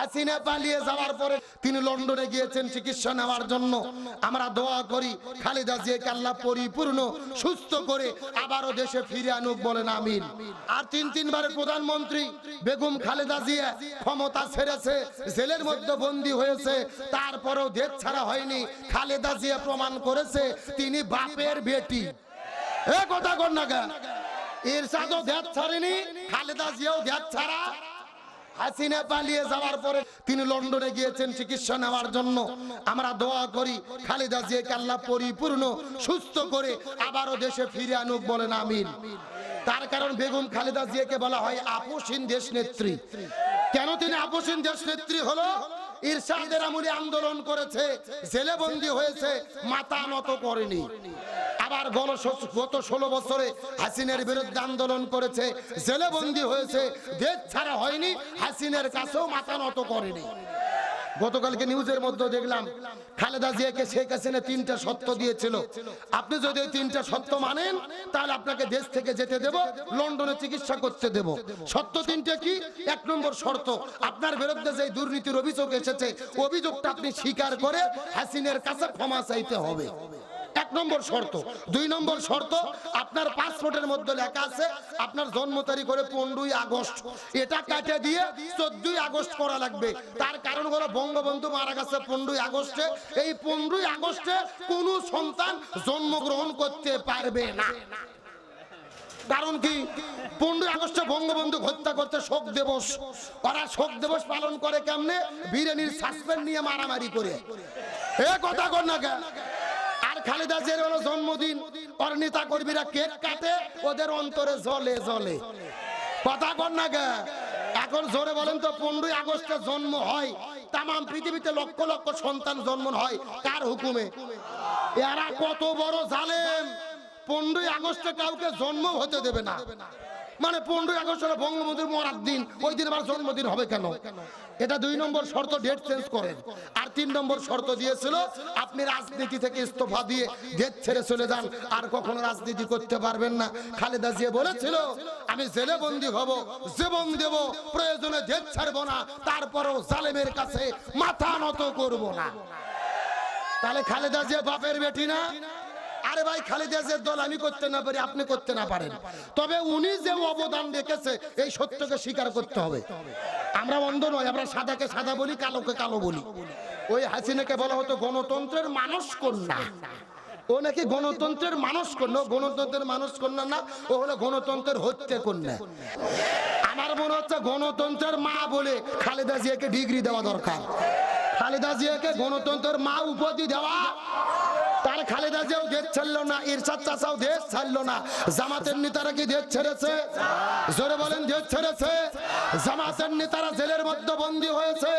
হাসিনা পালিয়ে যাওয়ার পরে তিনি লন্ডনে গিয়েছেন চিকিৎসা নেওয়ার জন্য। আমরা দোয়া করি, খালেদা জিয়াকে আল্লাহ পরিপূর্ণ, সুস্থ করে আবারও দেশে ফিরে আনুক বলেন আমিন। আর তিন তিনবারের প্রধানমন্ত্রী বেগম খালেদা জিয়া ক্ষমতা ছেড়েছে, জেলের মধ্যে বন্দী হয়েছে, তারপরেও দেশ ছাড়া হয়নি, খালেদা জিয়া প্রমাণ করেছে, তিনি বাপের বেটি। এ কথা কর না কেন? ইরশাদও দেশ ছাড়েনি, খালেদা জিয়াও দেশ ছাড়া হাসিনা পালিয়ে যাওয়ার পরে তিনি লন্ডনে গিয়েছেন চিকিৎসা নেওয়ার জন্য। আমরা দোয়া করি, খালেদা জিয়াকে আল্লাহ পরিপূর্ণ, সুস্থ করে আবারও দেশে ফিরে আনুক বলেন আমিন। তার কারণ বেগম খালেদা জিয়াকে বলা হয় আপোষহীন দেশ নেত্রী। কেন তিনি আপোষহীন দেশ নেত্রী হলো? ইরশাদের আমলে আন্দোলন করেছে জেলে বন্দী হয়েছে মাথা নত করেনি। আবার গণ গত ষোলো বছরে হাসিনের বিরুদ্ধে আন্দোলন করেছে, জেলে বন্দী হয়েছে, দেশ ছাড়া হয়নি, হাসিনের কাছেও মাথা নত করেনি। গতকালকে নিউজের মধ্যে দেখলাম, খালেদা জিয়াকে শেখ হাসিনা তিনটা সত্য দিয়েছিল। আপনি যদি তিনটা সত্য মানেন, তাহলে আপনাকে দেশ থেকে যেতে দেব, লন্ডনে চিকিৎসা করতে দেব। সত্য তিনটা কি? এক নম্বর শর্ত, আপনার বিরুদ্ধে যে দুর্নীতির অভিযোগ এসেছে, অভিযোগটা আপনি স্বীকার করে হাসিনের কাছে ক্ষমা চাইতে হবে। এক নম্বর শর্ত। দুই নম্বর শর্ত, আপনার পাসপোর্টের মধ্যে লেখা আছে, আপনার জন্ম তারিখ করে পনেরোই আগস্ট। এটা কাটে দিয়ে চোদ্দই আগস্ট করা লাগবে। তার কারণ হলো বঙ্গবন্ধু মারা গেছে পনেরোই আগস্টে। এই পনেরোই আগস্টে কোনো সন্তান জন্মগ্রহণ করতে পারবে না। কারণ কি? পনেরোই আগস্টে বঙ্গবন্ধু হত্যা করতে শোক দিবস। ওরা শোক দিবস পালন করে কেমনে? বিরিয়ানির সাসপেন্ড নিয়ে মারামারি করে। এ কথা কর না কেন? খালেদা জিয়ার হলো জন্মদিন, ওর নেতা কর্মীরা কেক কাটে, ওদের অন্তরে জলে জলে। কথা কর না গে। এখন জোরে বলেন তো, পনেরোই আগস্টে জন্ম হয় তাম পৃথিবীতে লক্ষ লক্ষ সন্তান জন্ম হয়, কার হুকুমে? এরা কত বড় জালেম। পনেরোই আগস্টে কাউকে জন্ম হতে দেবে না। মানে পনেরোই আগস্ট হলো বঙ্গবন্ধুর মরার দিন ওই দিন আমার জন্মদিন হবে কেন? এটা দুই নম্বর শর্ত ডেট চেঞ্জ করেন আর তিন নম্বর শর্ত দিয়েছিল, আপনি রাজনীতি থেকে ইস্তফা দিয়ে দেশ ছেড়ে চলে যান। আর কখনো রাজনীতি করতে পারবেন না। খালেদা জিয়া বলেছিল, আমি জেলে বন্দি হব, জীবন দেব, প্রয়োজনে দেশ ছাড়বো না, তারপরও জালেমের কাছে মাথা নত করব না। তাহলে খালেদা জিয়া বাপের বেটি না? আরে ভাই খালেদা জিয়ার দল আমি করতে না পারি, আপনি করতে না পারেন। তবে উনি যে অবদান রেখেছে, এই সত্যকে স্বীকার করতে হবে। আমরা অন্ধ নয়, আমরা সাদাকে সাদা বলি, কালোকে কালো বলি। ওই হাসিনাকে বলা হতো গণতন্ত্রের মানুষ কন্যা ও নাকি গণতন্ত্রের মানুষ কন্যা গণতন্ত্রের মানুষ কন্যা না, ও হলো গণতন্ত্রের হত্যে কন্যা আমার মনে হচ্ছে গণতন্ত্রের মা বলে খালেদা জিয়াকে ডিগ্রি দেওয়া দরকার। খালেদা জিয়াকে গণতন্ত্রের মা উপাধি দেওয়া তার খালেদা জিয়াও দেশ ছাড়লো না, ইরশাদ চাচাও দেশ ছাড়লো না। জামাতের নেতারা কি দেশ ছেড়েছে? জোরে বলেন, দেশ ছেড়েছে? জামাতের নেতারা জেলের মধ্যে বন্দী হয়েছে।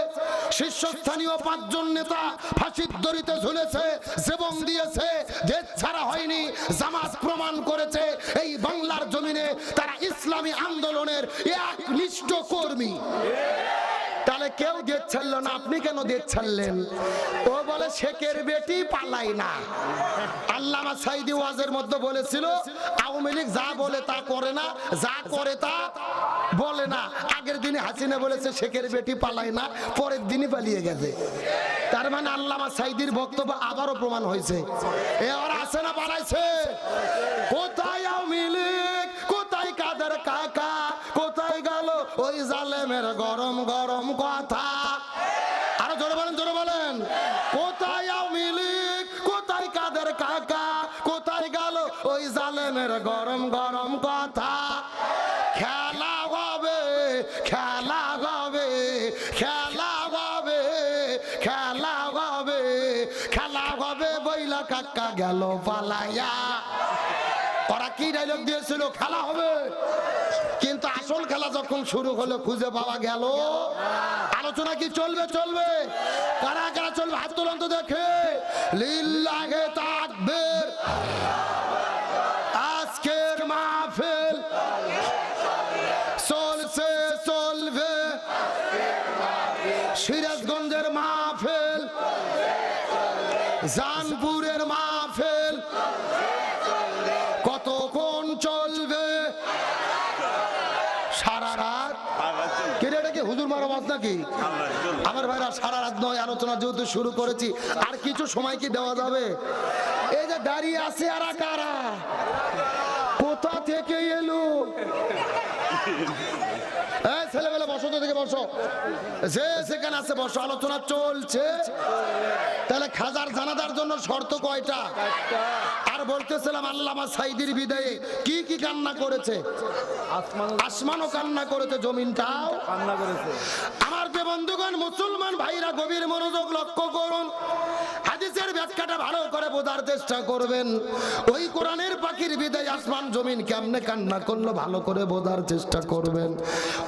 শীর্ষস্থানীয় পাঁচজন নেতা ফাঁসির দড়িতে ঝুলেছে, জীবন দিয়েছে। দেশ ছাড়া হয়নি, জামাত প্রমাণ করেছে। এই বাংলার জমিনে তারা ইসলামী আন্দোলনের এক নিষ্ঠ কর্মী। তাহলে কেউ দেশ ছাড়লো না, আপনি কেন দেশ ছাড়লেন? ও বলে শেখের বেটি? পালাই না। আল্লামা সাইদি ওয়াজের মধ্যে বলেছিল, আওয়ামী লীগ যা বলে তা করে না, যা করে তা বলে না। আগের দিনে হাসিনা বলেছে শেখের বেটি? পালায় না। পরের দিনই পালিয়ে গেছে। তার মানে আল্লামা সাইদির বক্তব্য আবারও প্রমাণ হয়েছে। এ আর আছে না বাড়াইছে কোথায় জালেমের গরম গরম কথা। আরও জোরে বলেন জোরে বলেন। কোথায় আওয়ামী কোথায় কাদের কাকা? কোথায় গেল ওই জালেমের গরম গরম কথা? খেলা হবে খেলা হবে খেলা হবে খেলা হবে খেলা হবে বইলা কাকা গেল পালাইয়া। ওরা কি ডায়লগ দিয়েছিল? খেলা হবে। যখন শুরু হলো, খুঁজে পাওয়া গেল। আলোচনা কি চলবে চলবে? কারা কারা চলবে? হাত তুলন্ত দেখে। লীল লাগে আজকের নাকি আমার ভাইরা সারা রাত নয় আলোচনা যেহেতু শুরু করেছি, আর কিছু সময় কি দেওয়া যাবে? এই যে দাঁড়িয়ে আছে আর কারা? কোথা থেকে এলো? ছেলেবেলা বসো তো বসো। যে সেখানে বসো, আলোচনা চলছে। তাহলে খাজার জন্য শর্ত কয়টা? আর সাইদির কি কি করেছে? আসমান আসমানও কান্না করেছে জমিনটাও। কান্না করেছে। আমার যে বন্ধুগণ মুসলমান ভাইরা গভীর মনোযোগ লক্ষ্য করুন, হাদিসের ব্যাখ্যাটা ভালো করে বোঝার চেষ্টা করবেন। ওই কোরআনের পাখির বিদায় আসমান জমিন কেমনে কান্না করল ভালো করে বোঝার চেষ্টা করবেন।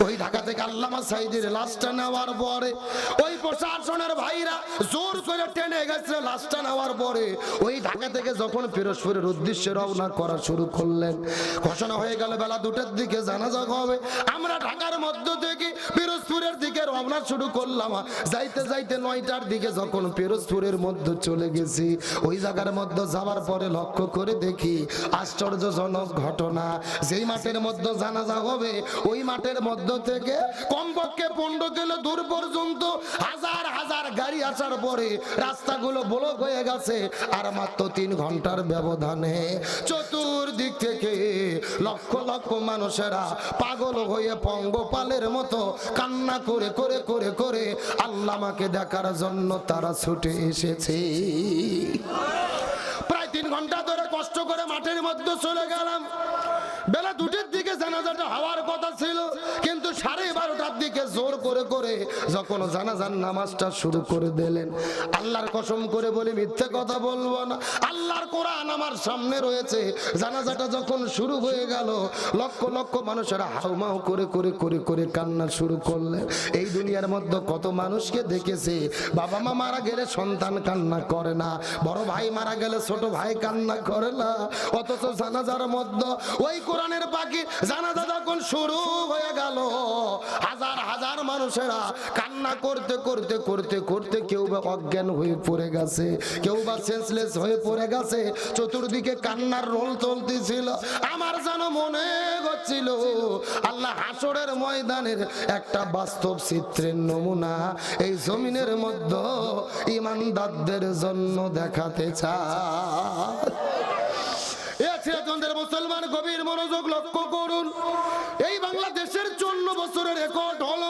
ওই ঢাকা থেকে আল্লামা নেওয়ার পরে, ওই প্রশাসনের ভাইরা জোর করে টেনে গেছে নেওয়ার পরে, ওই ঢাকা থেকে যখন পিরোজপুরের উদ্দেশ্যে রওনা করা শুরু করলেন, ঘোষণা হয়ে গেল, বেলা দুটার দিকে জানাজা হবে। আমরা ঢাকার মধ্য থেকে পিরোজপুরের দিকে রওনা শুরু করলাম। যাইতে যাইতে নয়টার দিকে যখন পিরোজপুরের মধ্যে চলে গেছি, ওই জায়গার মধ্যে যাওয়ার পরে লক্ষ্য করে দেখি আশ্চর্যজনক ঘটনা। যেই মাঠের মধ্যে জানাজা হবে, ওই মাঠের মধ্য থেকে কমপক্ষে পনেরো কিলো দূর পর্যন্ত হাজার হাজার গাড়ি আসার পরে রাস্তাগুলো ব্লক হয়ে গেছে, আর মাত্র তিন ঘণ্টার ব্যবধানে চতুর্দিক থেকে লক্ষ লক্ষ মানুষেরা পাগল হয়ে পঙ্গপালের মতো কান্না করে করে করে করে আল্লামাকে দেখার জন্য তারা ছুটে এসেছে। প্রায় তিন ঘণ্টা ধরে কষ্ট করে মাঠের মধ্যে চলে গেলাম। বেলা দুটির দিকে জানাজাটা হওয়ার কথা ছিল। সাড়ে বারোটার দিকে জোর করে করে যখন জানাজার নামাজটা শুরু করে দিলেন, আল্লাহর কসম করে বলি, মিথ্যে কথা বলব না। আল্লাহর কোরআন আমার সামনে রয়েছে। জানাজাটা যখন শুরু হয়ে গেল, লক্ষ লক্ষ মানুষেরা হাউমাউ করে করে করে করে কান্না শুরু করলেন এই দুনিয়ার মধ্যে কত মানুষকে দেখেছে, বাবা মা মারা গেলে সন্তান কান্না করে না, বড় ভাই মারা গেলে ছোট ভাই কান্না করে না। অথচ জানাজার মধ্যে ওই কোরআনের পাখি জানাজা যখন শুরু হয়ে গেল হাজার হাজার মানুষেরা কান্না করতে করতে করতে করতে কেউ বা অজ্ঞান হয়ে পড়ে গেছে, কেউ বা সেন্সলেস হয়ে পড়ে গেছে, চতুর্দিকে কান্নার রোল চলতেছিল। আমার যেন মনে হচ্ছিল, আল্লাহ হাসরের ময়দানের একটা বাস্তব চিত্রের নমুনা এই জমিনের মধ্যে ইমানদারদের জন্য দেখাতে চায় মুসলমান গভীর মনোযোগ লক্ষ্য করুন। বাংলাদেশের চন্ন বছরের রেকর্ড হলো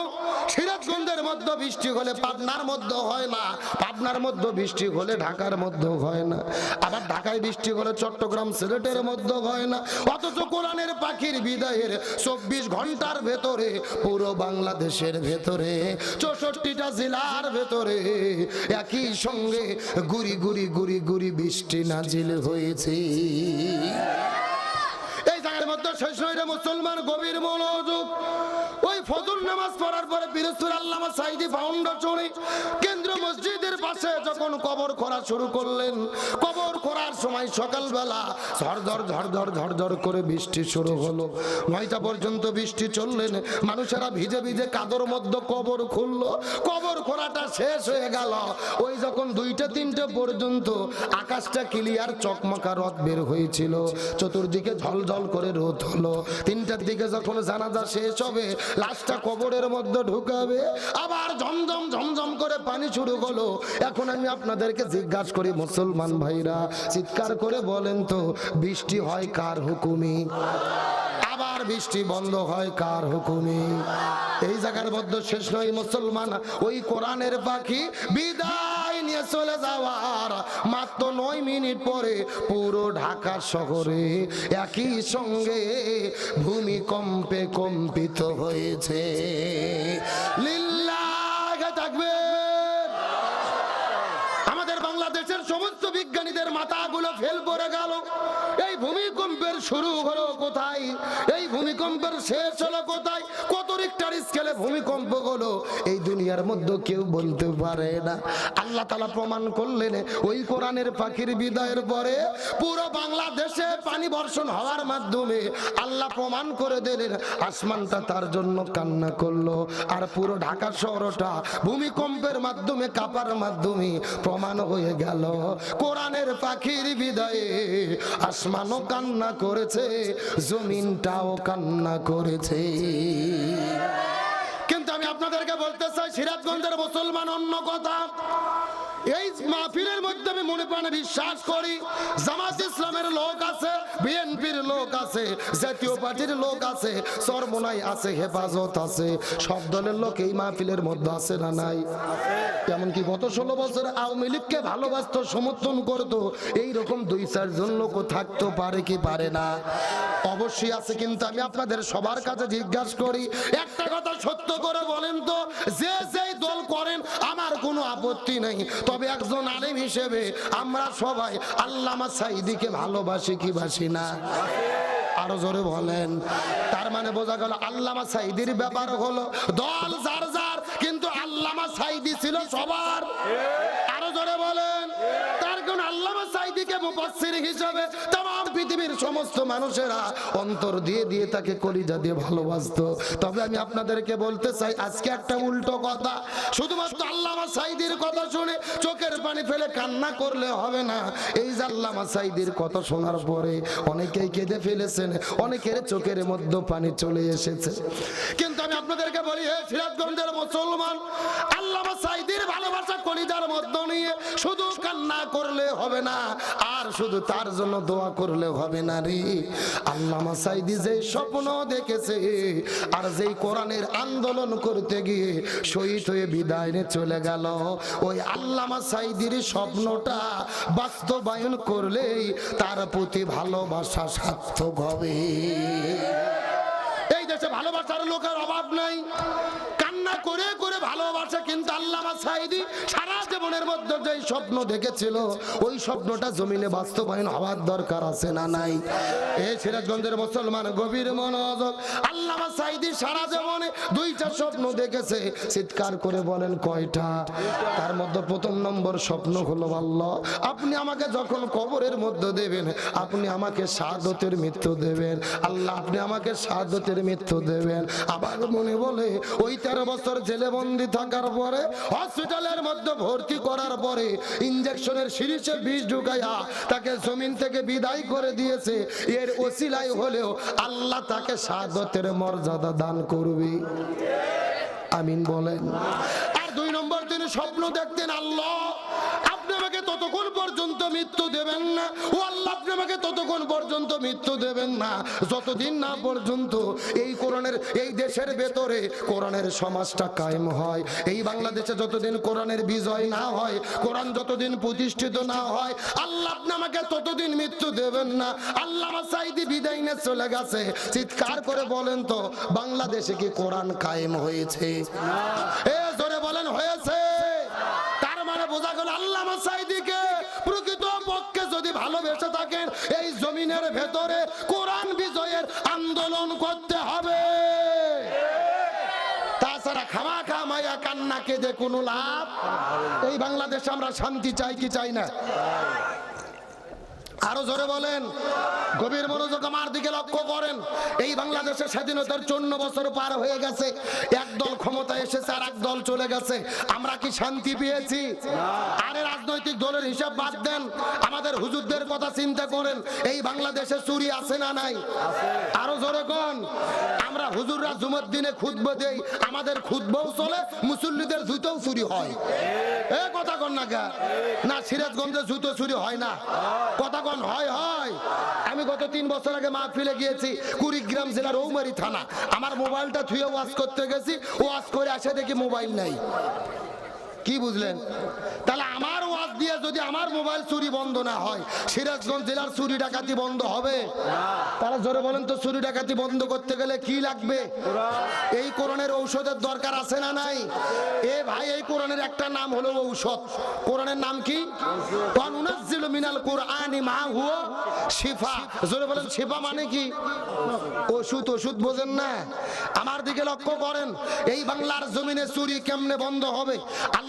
সিরাজগঞ্জের মধ্যে বৃষ্টি হলে পাবনার মধ্যে হয় না। পাবনার মধ্যে বৃষ্টি হলে ঢাকার মধ্যে হয় না। আবার ঢাকায় বৃষ্টি হলে চট্টগ্রাম সিলেটের মধ্যে হয় না। অথচ কোরআনের পাখির বিদায়ের চব্বিশ ঘণ্টার ভেতরে, পুরো বাংলাদেশের ভেতরে, চৌষট্টিটা জেলার ভেতরে একই সঙ্গে গুড়ি গুড়ি গুড়ি গুড়ি বৃষ্টি নাজিল হয়েছে। এই জায়গার মধ্যে শেষ মুসলমান গভীর মনোযোগ ওই ফজর নামাজ পড়ার পরে পিরস্তুর আল্লামা সাইদি ফাউন্ডেশনে কেন্দ্র মসজিদের পাশে যখন কবর খোঁড়া শুরু করলেন, কবর খোঁড়ার সময় সকালবেলা ঝরঝর ঝরঝর ঝরঝর করে বৃষ্টি শুরু হলো। নয়টা পর্যন্ত বৃষ্টি চললেন, মানুষেরা ভিজে ভিজে কাদর মধ্যে কবর খুললো। কবর খোঁড়াটা শেষ হয়ে গেল। ওই যখন দুইটা তিনটে পর্যন্ত আকাশটা ক্লিয়ার চকমকা রথ বের হয়েছিল, চতুর্দিকে ঝলঝল করে রোদ হলো। তিনটার দিকে যখন জানাজা শেষ হবে, লাশটা কবরের মধ্যে ঢুকাবে। আবার ঝমঝম ঝমঝম করে পানি শুরু হলো এখন আমি আপনাদেরকে জিজ্ঞাসা করি, মুসলমান ভাইরা, চিৎকার করে বলেন তো, বৃষ্টি হয় কার হুকুমি? আবার বৃষ্টি বন্ধ হয় কার হুকুমি? এই জায়গার মধ্যে শেষ নয়, মুসলমান। ওই কোরআনের পাখি, বিদায়। নিয়ে চলে যাওয়ার মাত্র নয় মিনিট পরে পুরো ঢাকা শহরে একই সঙ্গে ভূমিকম্পে কম্পিত হয়েছে। থাকবে। আমাদের বাংলাদেশের সমস্ত বিজ্ঞানীদের মাথাগুলো ফেল পড়ে গেল। এই ভূমিকম্পের শুরু হলো কোথায়? এই ভূমিকম্পের শেষ হলো কোথায়? রিক্টার স্কেলে ভূমিকম্প হলো। এই দুনিয়ার মধ্যে কেউ বলতে পারে না। আল্লাহ তালা প্রমাণ করলেন, ওই কোরআনের পাখির বিদায়ের পরে পুরো বাংলাদেশে পানি বর্ষণ হওয়ার মাধ্যমে আল্লাহ প্রমাণ করে দিলেন, আসমানটা তার জন্য কান্না করল। আর পুরো ঢাকা শহরটা ভূমিকম্পের মাধ্যমে, কাপার মাধ্যমে প্রমাণ হয়ে গেল। কোরআনের পাখির বিদায়ে আসমানও কান্না করেছে, জমিনটাও কান্না করেছে। কিন্তু আমি আপনাদেরকে বলতে চাই সিরাজগঞ্জের মুসলমান অন্য কথা। এই মাহফিলের মধ্যে আমি মনে প্রাণে বিশ্বাস করি, জামাত ইসলামের লোক আছে, বিএনপির লোক আছে, জাতীয় পার্টির লোক আছে সরমনাই আছে, হেফাজত আছে। সব দলের লোক এই মাহফিলের মধ্যে আছে না নাই? এমনকি গত ষোলো বছর আওয়ামী লীগকে ভালোবাসতো, সমর্থন করতো, এইরকম দুই, চারজন লোকও থাকতে পারে কি পারে না? অবশ্যই আছে, কিন্তু আমি আপনাদের সবার কাছে জিজ্ঞাসা করি, একটা কথা সত্য করে বলেন তো, যে যেই দল করেন, আমার কোনো আপত্তি নেই। তবে একজন আলেম হিসেবে আমরা সবাই আল্লামা সাইদিকে ভালোবাসি কি বাসি না? আরও জোরে বলেন। তার মানে বোঝা গেল আল্লামা সাইদির ব্যাপার হলো দল যার যার, কিন্তু আল্লামা সাইদি ছিল সবার আরও জোরে বলেন তার কোন আল্লামা সাইদিকে মুফাসসির হিসাবে তাম পৃথিবীর সমস্ত মানুষেরা অন্তর দিয়ে দিয়ে তাকে কলিজা দিয়ে ভালোবাসতো। তবে আমি আপনাদেরকে বলতে চাই, আজকে একটা উল্টো কথা। শুধুমাত্র আল্লামা সাইদির কথা শুনে চোখের পানি ফেলে কান্না করলে হবে না। এই যে আল্লামা সাইদির কথা শোনার পরে অনেকেই কেঁদে ফেলেছেন, অনেকের চোখের মধ্যে পানি চলে এসেছে। কিন্তু আমি আপনাদেরকে বলি, হে সিরাজগঞ্জের মুসলমান, আল্লামা সাইদির ভালোবাসা কলিজার মধ্য নিয়ে শুধু কান্না করলে হবে না। আর শুধু তার জন্য দোয়া করলে হবে না রে। আল্লামা সাইদি যে স্বপ্ন দেখেছে আর যেই কোরআনের আন্দোলন করতে গিয়ে শহীদ হয়ে বিদায় চলে গেল, ওই আল্লামা সাইদির স্বপ্নটা বাস্তবায়ন করলেই তার প্রতি ভালোবাসা সার্থক হবে। এই দেশে ভালোবাসার লোকের অভাব নাই। করে করে ভালোবাসে কিন্তু আল্লামা সাইদি সারা জীবনের মধ্যে যে স্বপ্ন দেখেছিল, ওই স্বপ্নটা জমিনে বাস্তবায়ন হওয়ার দরকার আছে না নাই? এই সিরাজগঞ্জের মুসলমান গভীর মনোযোগ। আল্লামা সাইদি সারা জীবনে দুইটা স্বপ্ন দেখেছে, চিৎকার করে বলেন কয়টা? তার মধ্যে প্রথম নম্বর স্বপ্ন হলো, আল্লাহ, আপনি আমাকে যখন কবরের মধ্যে দেবেন, আপনি আমাকে শাহাদতের মৃত্যু দেবেন। আল্লাহ, আপনি আমাকে শাহাদতের মৃত্যু দেবেন। আবার মনে বলে, ওই তেরো বছর জেলে বন্দি থাকার পরে হসপিটালের মধ্যে ভর্তি করার পরে ইঞ্জেকশনের সিরিজে বিষ ঢুকাইয়া তাকে জমিন থেকে বিদায় করে দিয়েছে। এর ওসিলাই হলেও আল্লাহ তাকে শাহাদতের মর্যাদা দান করবে। আমিন বলেন। আর দুই নম্বর তিনি স্বপ্ন দেখতেন, আল্লাহ, আপনি আমাকে ততক্ষণ মৃত্যু দেবেন না। ও আল্লাহ আপনি আমাকে ততক্ষণ পর্যন্ত মৃত্যু দেবেন না। যতদিন না পর্যন্ত এই কোরআনের এই দেশের ভেতরে কোরআনের সমাজটা কায়েম হয় এই বাংলাদেশে যতদিন কোরআনের বিজয় না হয় কোরআন যতদিন প্রতিষ্ঠিত না হয় আল্লাহ আপনি আমাকে ততদিন মৃত্যু দেবেন না। আল্লাহ সাইদি বিদায় নিয়ে চলে গেছে। চিৎকার করে বলেন তো বাংলাদেশে কি কোরআন কায়েম হয়েছে? এ জোরে বলেন হয়েছে। তার মানে বোঝা গেল আল্লাহ সাইদিকে ভালোবেসে থাকেন, এই জমিনের ভেতরে কোরআন বিজয়ের আন্দোলন করতে হবে। তাছাড়া খামা খামায়া কান্না কেঁদে কোনো লাভ? এই বাংলাদেশে আমরা শান্তি চাই কি চাই না? আরও জোরে বলেন। গভীর মনোযোগ আমার দিকে লক্ষ্য করেন। এই বাংলাদেশের স্বাধীনতার চন্ন বছর পার হয়ে গেছে। এক দল ক্ষমতা এসেছে আর এক দল চলে গেছে। আমরা কি শান্তি পেয়েছি? আরে রাজনৈতিক দলের হিসাব বাদ দেন। আমাদের হুজুরদের কথা চিন্তা করেন, এই বাংলাদেশে চুরি আছে না নাই? আরও জোরে কোন। আমরা হুজুররা জুমার দিনে খুতবো দেই। আমাদের খুতবও চলে, মুসল্লিদের জুতোও চুরি হয়। এ কথা কন না না সিরাজগঞ্জে জুতো চুরি হয় না। কথা কন হয় হয়। আমি গত তিন বছর আগে মাহফিলে গিয়েছি, কুড়িগ্রাম জেলার রৌমারি থানা। আমার মোবাইলটা থুয়ে ওয়াশ করতে গেছি ওয়াশ করে আসে দেখি মোবাইল নাই। কি বুঝলেন? তাহলে আমার ওয়াজ দিয়ে যদি আমার মোবাইল চুরি বন্ধ না হয়, সিরাজগঞ্জ জেলার চুরি ডাকাতি বন্ধ হবে? তারা জোরে বলেন তো, চুরি ডাকাতি বন্ধ করতে গেলে কি লাগবে? এই কোরআনের ঔষধের দরকার আছে না নাই? এ ভাই, এই কোরআনের একটা নাম হলো ঔষধ। কোরআনের নাম কি? অনুনাজ্জিলু মিনাল কুরআনি মা হুয়া শিফা। জোরে বলেন, শিফা মানে কি? ওষুধ ওষুধ বোঝেন না? আমার দিকে লক্ষ্য করেন, এই বাংলার জমিনে চুরি কেমনে বন্ধ হবে?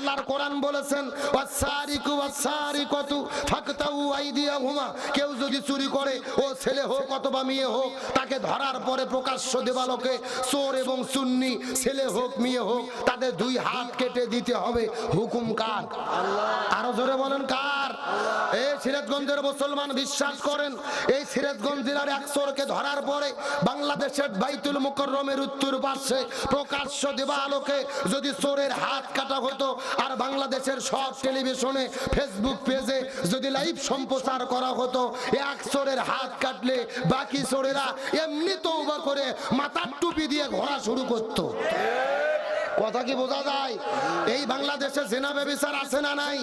আল্লাহর কোরআন বলেছেন ওয়াসারিকু ওয়াসারিকাতু ফাকতাউ আইদিয়াহুমা। কেউ যদি চুরি করে, ও ছেলে হোক অথবা মেয়ে হোক, তাকে ধরার পরে প্রকাশ্য দেবালোকে চোর এবং সুন্নি, ছেলে হোক, মেয়ে হোক, তাদের দুই হাত কেটে দিতে হবে। হুকুম কার? আরও জোরে বলেন কার? এই সিরাজগঞ্জের মুসলমান বিশ্বাস করেন, এই সিরাজগঞ্জ জেলার এক চোরকে ধরার পরে বাংলাদেশের বাইতুল মুকররমের উত্তর পাশে প্রকাশ্য দেবালোকে যদি চোরের হাত কাটা হতো আর বাংলাদেশের সব টেলিভিশনে ফেসবুক পেজে যদি লাইভ সম্প্রচার করা হতো, এক চোরের হাত কাটলে বাকি চোরেরা এমনি তৌবা করে মাথার টুপি দিয়ে ঘোরা শুরু করতো। কথা কি বোঝা যায়? এই বাংলাদেশে জেনা ব্যবচার আছে না নাই?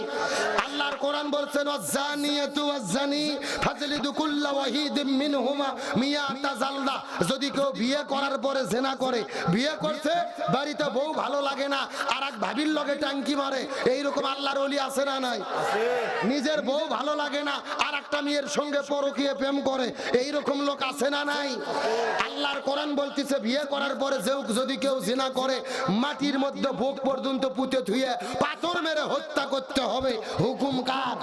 আল্লাহর কোরআন বলছেন, ওয়াজ্জানিয়াতু ওয়াজ্জানি ফাজলিদু কুল্লা ওয়াহিদিম মিনহুমা মিয়াতা জালদা। যদি কেউ বিয়ে করার পরে জেনা করে, বিয়ে করছে, বাড়িতে বউ ভালো লাগে না আর এক ভাবির লগে ট্যাঙ্কি মারে, এইরকম আল্লাহর ওলি আছে না নাই? নিজের বউ ভালো লাগে না আর একটা মেয়ের সঙ্গে পরকীয় প্রেম করে এই রকম লোক আছে না নাই? আল্লাহর কোরআন বলতেছে, বিয়ে করার পরে যেও যদি কেউ জিনা করে মাটির মধ্যে বুক পর্যন্ত পুঁতে ধুয়ে পাথর মেরে হত্যা করতে হবে। হুকুম কার?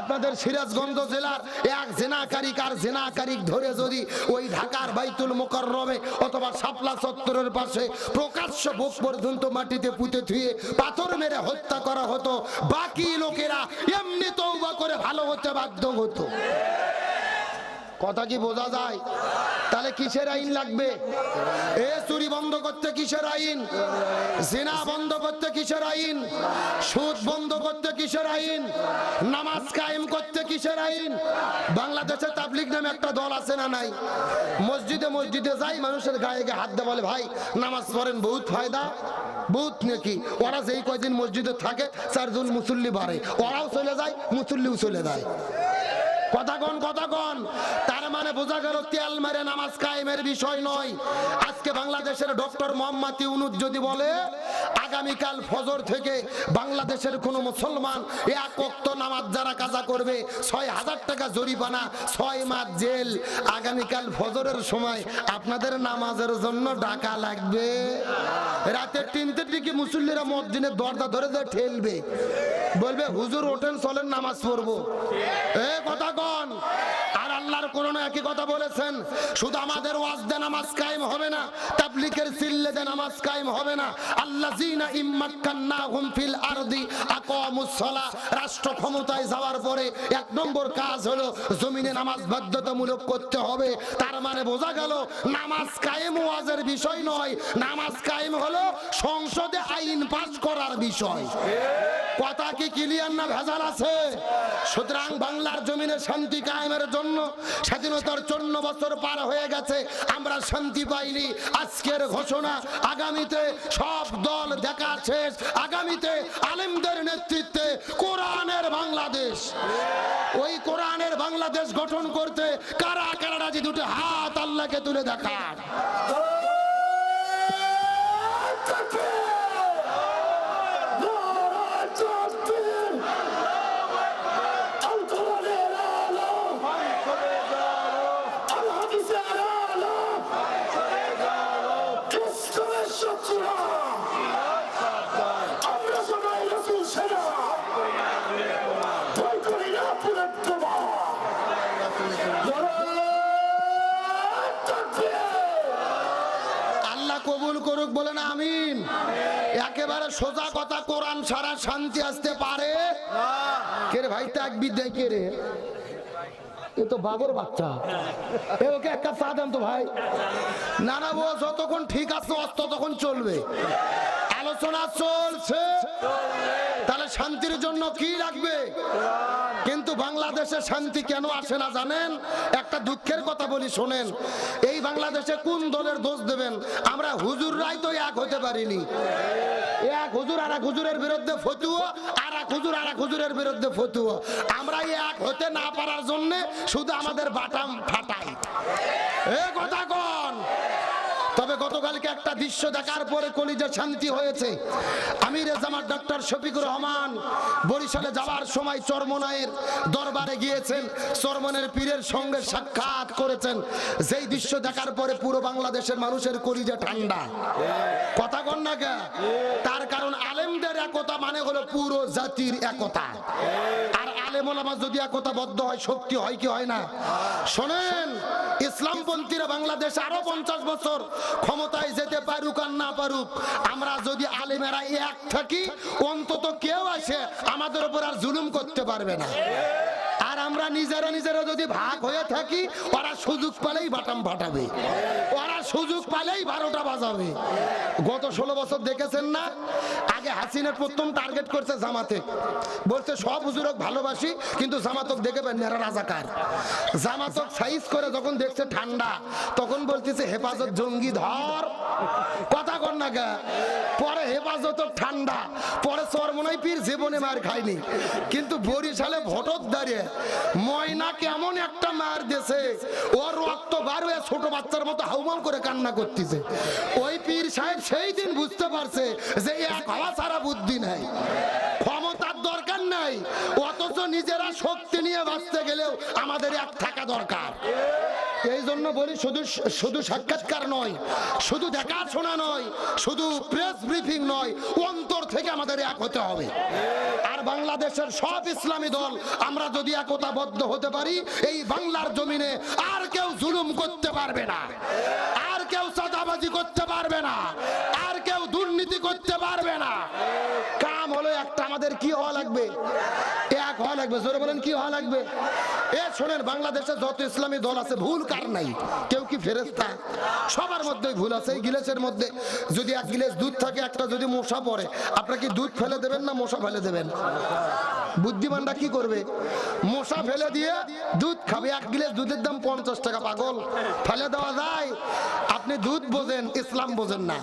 আপনাদের সিরাজগঞ্জ জেলার এক জেনাকারী কার জেনাকারী ধরে যদি ওই ঢাকার বাইতুল মোকাররমে অথবা শাপলা চত্বরের পাশে প্রকাশ্য বুক পর্যন্ত মাটিতে পুঁতে ধুয়ে পাথর মেরে হত্যা করা হতো, বাকি লোকেরা এমনি তৌবা করে ভালো হতে বাধ্য হতো। কথা কি বোঝা যায়? তাহলে কিসের আইন লাগবে? এ চুরি বন্ধ করতে কিসের আইন? জেনা বন্ধ করতে কিসের আইন? সুদ বন্ধ করতে কিসের আইন? নামাজ কায়েম করতে কিসের আইন? বাংলাদেশে তাবলিক নামে একটা দল আছে না নাই? মসজিদে মসজিদে যাই, মানুষের গায়ে গায়ে হাত দেয় বলে, ভাই, নামাজ পড়েন, বহুত ফায়দা, বহুত নাকি। ওরা যেই কয়দিন মসজিদে থাকে, চারজন মুসল্লি বাড়ে। ওরাও চলে যায়, মুসল্লিও চলে যায়। কথা কন কথা কন। তার মানে বোঝা গেল তেল মেরে নামাজ কায়েমের বিষয় নয়। আজকে বাংলাদেশের ডক্টর মোহাম্মদ ইউনুস যদি বলে, আগামীকাল ফজর থেকে বাংলাদেশের কোন মুসলমান এক অক্ত নামাজ যারা কাজা করবে, ছয় হাজার টাকা জরিমানা, ছয় মাস জেল। আগামীকাল ফজরের সময় আপনাদের নামাজের জন্য ডাকা লাগবে। রাতের তিনটে দিকে মুসল্লিরা মসজিদের দরজা ধরে ধরে ঠেলবে। বলবে, হুজুর ওঠেন চলেন, নামাজ পড়ব। এ, কথা কন আর আল্লাহর একই কথা বলেছেন, শুধু আমাদের ওয়াজদে নামাজ কায়েম হবে না তাবলিকের সিল্লেদে নামাজ কায়েম হবে না। আল্লাযিনা ফিল আরদি রাষ্ট্র ক্ষমতায় যাওয়ার পরে এক নম্বর কাজ হলো জমিনে নামাজ বাধ্যতামূলক করতে হবে। তার মানে বোঝা গেল, নামাজ কায়েম ওয়াজের বিষয় নয়। নামাজ কায়েম হলো সংসদে আইন পাস করার বিষয়। কথা কি ক্লিয়ার না ভেজাল আছে? সুতরাং বাংলার জমিনে শান্তি কায়েমের জন্য স্বাধীনতার চন্ন বছর পার হয়ে গেছে, আমরা শান্তি পাইনি। আজকের ঘোষণা আগামীতে সব দল দেখা শেষ। আগামীতে আলিমদের নেতৃত্বে কোরআনের বাংলাদেশ। ওই কোরআনের বাংলাদেশ গঠন করতে কারা কারা রাজি? দুটো হাত আল্লাহকে তুলে দেখার করুক বলেন, আমিন। একেবারে সোজা কথা, কোরআন সারা শান্তি আসতে পারে? কে ভাই তাক বিদ্যায় রে? এ তো বাবর বাচ্চা। ওকে এক কাপ চা দেন তো ভাই। না না ও যতক্ষণ ঠিক আছে, অস্ত তখন চলবে। আলোচনা চলছে। তাহলে শান্তির জন্য কি লাগবে? কিন্তু বাংলাদেশে শান্তি কেন আসে না জানেন? একটা দুঃখের কথা বলি, শোনেন। এই বাংলাদেশে কোন দলের দোষ দেবেন? আমরা হুজুররাই তো এক হতে পারিনি। এক হুজুর আর এক হুজুরের বিরুদ্ধে ফতুয়া আর এক হুজুর আর এক হুজুরের বিরুদ্ধে ফতুয়া। আমরা এক হতে না পারার জন্য শুধু আমাদের বাটাম ফাটাই। এ কথা কন তবে গতকালকে একটা দৃশ্য দেখার পরে কলিজে শান্তি হয়েছে। আমির জামাত ডক্টর শফিকুর রহমান বরিশালে যাওয়ার সময় চরমনায়ের দরবারে গিয়েছেন চরমনের পীরের সঙ্গে সাক্ষাৎ করেছেন। যেই দৃশ্য দেখার পরে পুরো বাংলাদেশের মানুষের কলিজে ঠান্ডা। কথা কন না কে? তার কারণ আলেমদের একতা মানে হলো পুরো জাতির একতা। আর আলেমোলামা যদি একতাবদ্ধ হয়, শক্তি হয় কি হয় না? শোনেন, ইসলামপন্থীরা বাংলাদেশ আরও পঞ্চাশ বছর ক্ষমতায় যেতে পারুক আর না পারুক, আমরা যদি আলেমেরা এক থাকি, অন্তত কেউ আসে আমাদের উপর আর জুলুম করতে পারবে না। আর আমরা নিজেরা নিজেরা যদি ভাগ হয়ে থাকি, ওরা সুযোগ পালেই বাটাম ফাটাবে। ওরা সুযোগ পালেই বারোটা বাজাবে। গত ষোলো বছর দেখেছেন না? আগে হাসিনের প্রথম টার্গেট করছে জামাতে। বলছে, সব হুজুরক ভালোবাসি, কিন্তু জামাতক দেখে এরা রাজাকার। জামাতক সাইজ করে যখন দেখছে ঠান্ডা, তখন বলতেছে, হেফাজত জঙ্গি ধর। কথা কর না গা পরে হেফাজত ঠান্ডা, পরে চরমনাই পীর জীবনে মার খায়নি। কিন্তু বরিশালে ভোটত দাঁড়িয়ে ময়না এমন একটা মার দিয়েছে। ওর রক্ত বার হয়ে ছোট বাচ্চার মতো হাউমাউ করে কান্না করতেছে। ওই পীর সাহেব সেই দিন বুঝতে পারছে যে এক হওয়া ছাড়া বুদ্ধি নাই। নাই অথচ নিজেরা শক্তি নিয়ে বাঁচতে গেলেও আমাদের এক থাকা দরকার। এই জন্য বলি শুধু শুধু সাক্ষাৎকার নয়, শুধু দেখাশোনা নয়, শুধু প্রেস ব্রিফিং নয়, অন্তর থেকে আমাদের এক হতে হবে। আর বাংলাদেশের সব ইসলামী দল, আমরা যদি একতাবদ্ধ হতে পারি, এই বাংলার জমিনে আর কেউ জুলুম করতে পারবে না, আর কেউ চাঁদাবাজি করতে পারবে না, আর কেউ দুর্নীতি করতে পারবে না। আমাদের কি হওয়া লাগবে? এক হওয়া লাগবে, জোরে বলেন, কি হওয়া লাগবে? এ, শোনেন, বাংলাদেশে যত ইসলামী দল আছে, ভুল কার নাই? কেউ কি ফেরেস্তা সবার মধ্যে ভুল আছে, এই গিলেসের মধ্যে। যদি এক গিলেস দুধ থাকে, একটা যদি মশা পড়ে, আপনারা কি দুধ ফেলে দেবেন না মশা ফেলে দেবেন? বুদ্ধিমানরা কি করবে? মশা ফেলে দিয়ে দুধ খাবে, এক গিলাস দুধের দাম পঞ্চাশ টাকা, পাগল। ফেলে দেওয়া যায়। আপনি দুধ বোঝেন, ইসলাম বোঝেন না।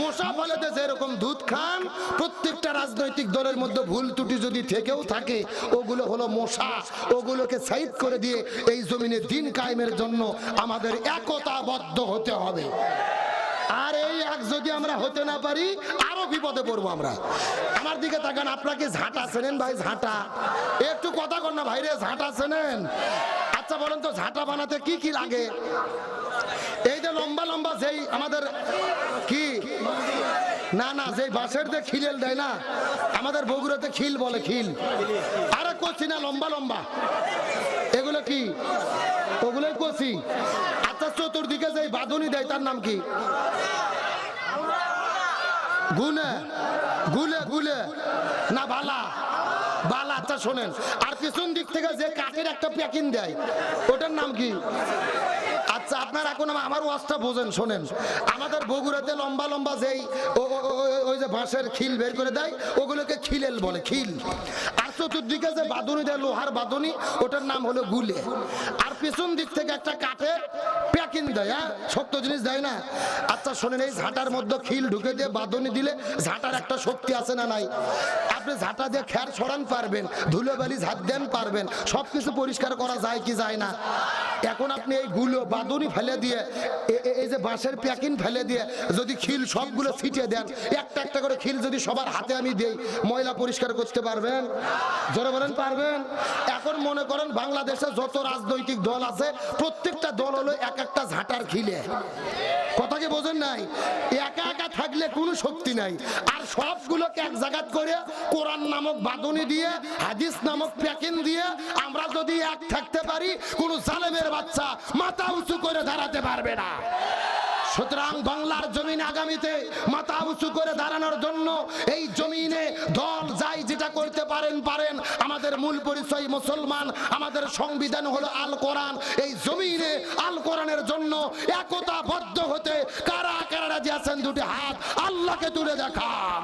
মশা ফেলে দিয়ে যেরকম দুধ খান, প্রত্যেকটা রাজনৈতিক দলের মধ্যে ভুল ত্রুটি যদি থেকেও থাকে, ওগুলো হলো মশা। ওগুলোকে সাইড করে দিয়ে এই জমিনে দিন কায়েমের জন্য আমাদের একতাবদ্ধ হতে হবে। আর এই এক যদি আমরা হতে না পারি আরও বিপদে পড়ব আমরা। আমার দিকে তাকান, আপনাকে ঝাঁটা চেনেন ভাই, ঝাঁটা। একটু কথা কর না ভাই রে, ঝাঁটা চেনেন। আচ্ছা বলেন তো ঝাঁটা বানাতে কি কি লাগে? এই যে লম্বা লম্বা যেই আমাদের কি? না না, যেই বাঁশের যে খিলেল দেয় না, আমাদের বগুড়াতে খিল বলে খিল। আরে করছি না, লম্বা লম্বা। এগুলো কি? ওগুলোই কষি আচ্ছা চতুর্দিকে যে বাঁধুনি দেয়, তার নাম কি? গুনে, গুলে গুলে। না, বালা। বালা আচ্ছা শোনেন, আর পিছন দিক থেকে যে কাঠের একটা প্যাকিং দেয়, ওটার নাম কি? আচ্ছা আপনারা এখন আমা- আমার ওয়াজটা বোঝেন, শোনেন। আমাদের বগুড়াতে লম্বা লম্বা যেই ওই যে বাঁশের খিল বের করে দেয়, ওগুলোকে খিলেল বলে, খিল। আর চতুর্দিকে যে বাঁধুনি দেয়, লোহার বাঁধুনি, ওটার নাম হলো গুলে। আর পেছন দিক থেকে একটা কাঠের প্যাকিং দেয় হ্যাঁ? শক্ত জিনিস দেয় না। আচ্ছা শোনেন, এই ঝাঁটার মধ্যে খিল ঢুকে দিয়ে বাঁধুনি দিলে ঝাঁটার একটা শক্তি আছে না নাই? আপনি ঝাঁটা দিয়ে খ্যার ছড়ান পারবেন, ধুলোবালি ঝাঁট দেন পারবেন সব কিছু পরিষ্কার করা যায় কি যায় না? এখন আপনি এই গুলো বাঁধুনি ফেলে দিয়ে এই যে বাঁশের প্যাকিং ফেলে দিয়ে যদি খিল সবগুলো ছিটিয়ে দেন, একটা একটা করে খিল যদি সবার হাতে আমি দেই, ময়লা পরিষ্কার করতে পারবেন? জোরে বলেন, পারবেন? এখন মনে করেন বাংলাদেশে যত রাজনৈতিক দল আছে, প্রত্যেকটা দল হলো এক একটা ঝাঁটার খিলে। কথা কি বোঝেন নাই? একা একা থাকলে কোনো শক্তি নাই। আর সবগুলোকে এক জায়গাত করে কোরআন নামক বাদনি দিয়ে, হাদিস নামক প্যাকিং দিয়ে আমরা যদি এক থাকতে পারি, কোনো জালেমের বাচ্চা মাথা উঁচু করে দাঁড়াতে পারবে না। সুতরাং বাংলার জমিন আগামীতে মাথা উঁচু করে দাঁড়ানোর জন্য এই জমিনে দল যাই যেটা করতে পারেন পারেন। আমাদের মূল পরিচয় মুসলমান, আমাদের সংবিধান হলো আল কোরআন। এই জমিনে আল কোরআনের জন্য একতাবদ্ধ হতে কারা কারা রাজি আছেন দুটি হাত? আল্লাহকে তুলে দেখান।